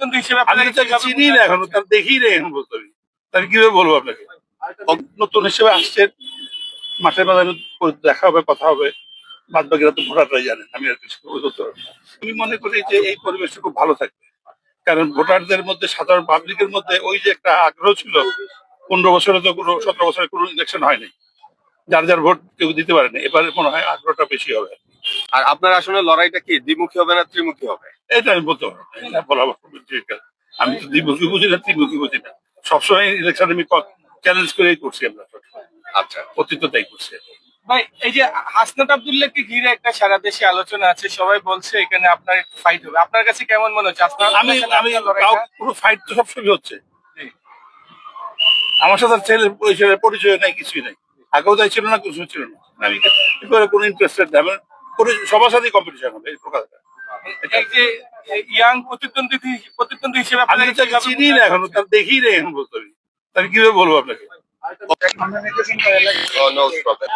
প্রতিদ্বন্দ্বী হিসেবে আমি আপনাকে তো চিনি না এখনও তার দেখি না এখন বলতে আমি কীভাবে বলব আপনাকে? নতুন হিসেবে আসছেন বাজারে দেখা হবে কথা হবে। বাদ বাকিরা তো ভোটাররাই জানেন আমি আর কিছু বলতে পারব না। আমি মনে করি যে এই পরিবেশটা খুব ভালো থাকবে। কারণ ভোটারদের মধ্যে সাধারণ পাবলিকের মধ্যে ওই যে একটা আগ্রহ ছিল পনেরো বছরে তো কোনো সতেরো বছরে কোনো ইলেকশন হয়নি। যার যার ভোট কেউ দিতে পারেনি। এবারে মনে হয় আগ্রহটা বেশি হবে। আর আপনার আসলে লড়াইটা কি? দ্বিমুখী হবে না ত্রিমুখী হবে? এটা আমি বলতে পারব এটা বলা আমার আমি তো দ্বিমুখী বুঝি না ত্রিমুখী বুঝি না। সবসময় ইলেকশন আমি চ্যালেঞ্জ করেই করছি আমরা আচ্ছা। অতীত তাই করছি ভাই এই যে হাসনাত আব্দুল্লাহকে ঘিরে একটা সারা দেশে আলোচনা আছে সবাই বলছে এখানে আপনার ফাইট হবে। আপনার কাছে কেমন মনে হচ্ছে? হাসনাত আমি সাথে আমি আপনার পুরো ফাইট তো সবসময় হচ্ছে। আমার সাথে ছেলের পরিচয় নাই কিছুই নাই। আগেও তাই ছিল না কিছু ছিল না। আমি এবারে কোনো ইন্টারেস্টেড পরি- সবার সাথেই কম্পিটিশন হবে এই প্রকারটা। ইয়াং প্রতিদ্বন্দ্বী প্রতিদ্বন্দ্বী হিসেবে আমি চিনি না এখনও তার দেখি না এখন বলতে আমি কীভাবে বলব আপনাকে? No problem